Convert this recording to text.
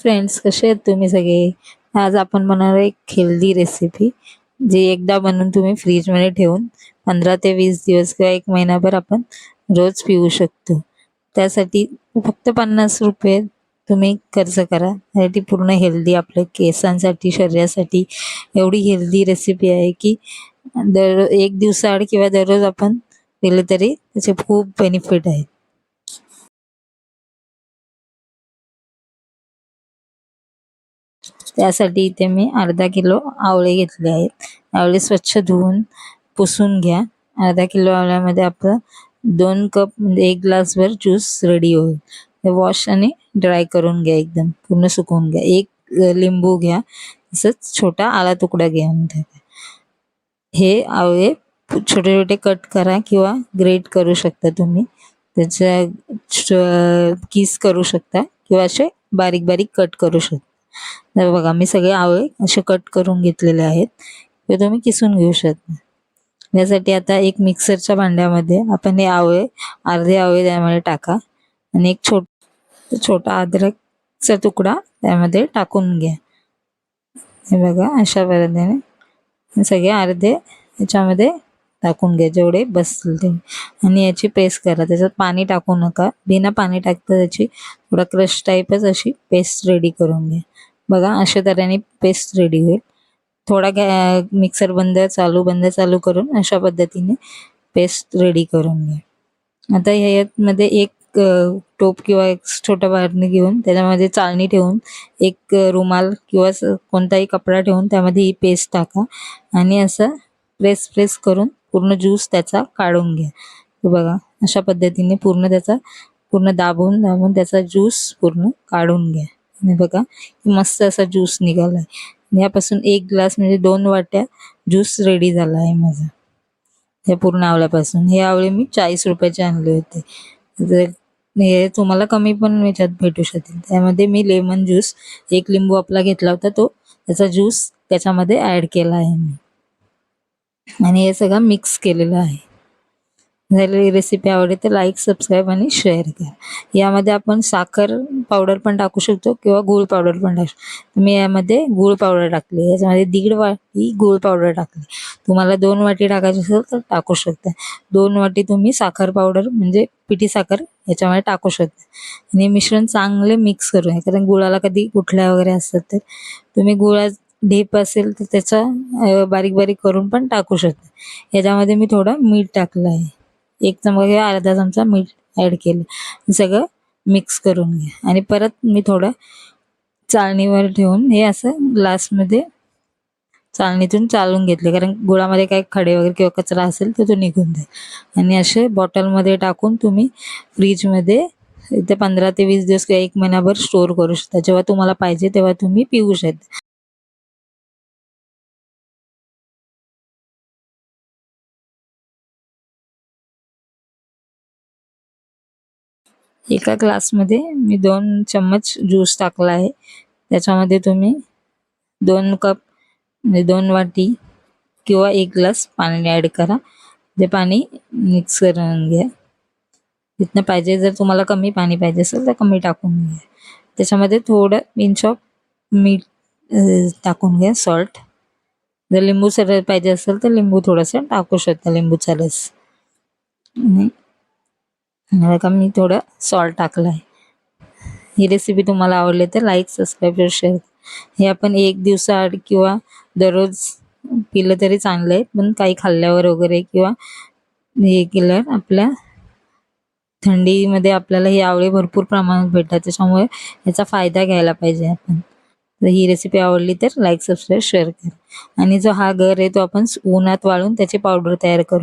Friends कसे आहेत तुम्ही सगळे? आज आपण बनवणार एक हेल्दी रेसिपी जी एकदा बनवून तुम्ही फ्रीजमध्ये ठेवून पंधरा ते वीस दिवस किंवा एक महिनाभर आपण रोज पिऊ शकतो. त्यासाठी फक्त पन्नास रुपये तुम्ही खर्च करा. त्यासाठी पूर्ण हेल्दी आपल्या केसांसाठी शरीरासाठी एवढी हेल्दी रेसिपी आहे की दर एक दिवसाआड किंवा दररोज आपण केलं तरी त्याचे खूप बेनिफिट आहेत. त्यासाठी इथे मी अर्धा किलो आवळे घेतले आहेत. आवळे स्वच्छ धुवून पुसून घ्या. अर्धा किलो आवळ्यामध्ये आपलं दोन कप म्हणजे एक ग्लासभर ज्यूस रेडी होईल. वॉश आणि ड्राय करून घ्या एकदम. पूर्ण सुकवून घ्या. एक लिंबू घ्या. तसंच छोटा आला तुकडा घेऊन टाका हे आवळे छोटे छोटे कट करा किंवा ग्रेट करू शकता तुम्ही. त्याच्या किस करू शकता किंवा असे बारीक बारीक कट करू शकता. तर बघा मी सगळे आवळे असे कट करून घेतलेले आहेत. ते तुम्ही किसून घेऊ शकता. यासाठी आता एक मिक्सरच्या भांड्यामध्ये आपण हे आवळे अर्धे आवळे त्यामध्ये टाका. आणि एक छोट छोटा अद्रकचा तुकडा त्यामध्ये टाकून घ्या. हे बघा अशा पद्धतीने सगळे अर्धे याच्यामध्ये टाकून घ्या जेवढे बसतील. ते आणि याची पेस्ट करा. त्याच्यात पाणी टाकू नका. बिना पाणी टाकता त्याची थोडा क्रश टाईपच अशी पेस्ट रेडी करून घ्या. बघा अशा तऱ्हेने पेस्ट रेडी होईल. थोडा गॅ मिक्सर बंद चालू बंद चालू करून अशा पद्धतीने पेस्ट रेडी करून घ्या. आता ह्याच्यामध्ये एक टोप किंवा एक छोटा बारणी घेऊन त्याच्यामध्ये चाळणी ठेवून एक रुमाल किंवा कोणताही कपडा ठेवून त्यामध्ये ही पेस्ट टाका आणि असं प्रेस प्रेस करून पूर्ण ज्यूस त्याचा काढून घ्या. बघा अशा पद्धतीने पूर्ण त्याचा पूर्ण दाबून दाबून त्याचा ज्यूस पूर्ण काढून घ्या. आणि बघा मस्त असा ज्यूस निघाला आहे यापासून एक ग्लास म्हणजे दोन वाट्या ज्यूस रेडी झाला आहे माझा. या पूर्ण आवळ्यापासून. हे आवळे मी चाळीस रुपयाचे आणले होते. हे तुम्हाला कमी पण याच्यात भेटू शकेल. त्यामध्ये मी लेमन ज्यूस एक लिंबू आपला घेतला होता तो. त्याचा ज्यूस त्याच्यामध्ये ॲड केला आहे मी. आणि हे सगळं मिक्स केलेलं आहे. झालेली रेसिपी आवडली तर लाईक सबस्क्राईब आणि शेअर करा. यामध्ये आपण साखर पावडर पण टाकू शकतो किंवा गूळ पावडर पण टाकू शकतो. मी यामध्ये गूळ पावडर टाकली. याच्यामध्ये दीड वाटी गूळ पावडर टाकली. तुम्हाला दोन वाटी टाकायची असेल तर टाकू शकता. दोन वाटी तुम्ही साखर पावडर म्हणजे पिठी साखर याच्यामध्ये टाकू शकता. आणि मिश्रण चांगले मिक्स करून कारण गुळाला कधी कुठल्या वगैरे असतात तर तुम्ही गुळा ढेप असेल तर त्याचा बारीक बारीक करून पण टाकू शकता. याच्यामध्ये मी थोडं मीठ टाकलं आहे. एक चमचा किंवा अर्धा चमचा मीठ ॲड केलं. सगळं मिक्स करून घ्या आणि परत मी थोडं चाळणीवर ठेवून हे असं ग्लासमध्ये चाळणीतून चालून घेतले. कारण गुळामध्ये काही खडे वगैरे किंवा कचरा असेल तर तो निघून जाईल. आणि असे बॉटलमध्ये टाकून तुम्ही फ्रीजमध्ये इथे पंधरा ते वीस दिवस किंवा एक महिनाभर स्टोर करू शकता. जेव्हा तुम्हाला पाहिजे तेव्हा तुम्ही पिऊ शकता. एका ग्लासमध्ये मी दोन चम्मच ज्यूस टाकला आहे. त्याच्यामध्ये तुम्ही दोन कप म्हणजे दोन वाटी किंवा एक ग्लास पाणी ॲड करा. ते पाणी मिक्स करून घ्या. जिथनं पाहिजे जर तुम्हाला कमी पाणी पाहिजे असेल तर कमी टाकून घ्या. त्याच्यामध्ये थोडं इंच ऑफ मीठ टाकून घ्या सॉल्ट जर लिंबू सर पाहिजे असेल तर लिंबू थोडंसं टाकू शकता लिंबूचा रस आणि बघा मी थोडं सॉल्ट टाकलं आहे. ही रेसिपी तुम्हाला आवडली तर लाईक सबस्क्राईब शेअर हे आपण एक दिवसाआड किंवा दररोज पिलं तरी चांगलं आहे पण काही खाल्ल्यावर वगैरे किंवा हे केल्यावर आपल्या थंडीमध्ये आपल्याला हे आवळे भरपूर प्रमाणात भेटतात त्याच्यामुळे याचा फायदा घ्यायला पाहिजे आपण. जर ही रेसिपी आवडली तर लाईक सबस्क्राईब शेअर करा. आणि जो हा घर आहे तो आपण उन्हात वाळून त्याची पावडर तयार करून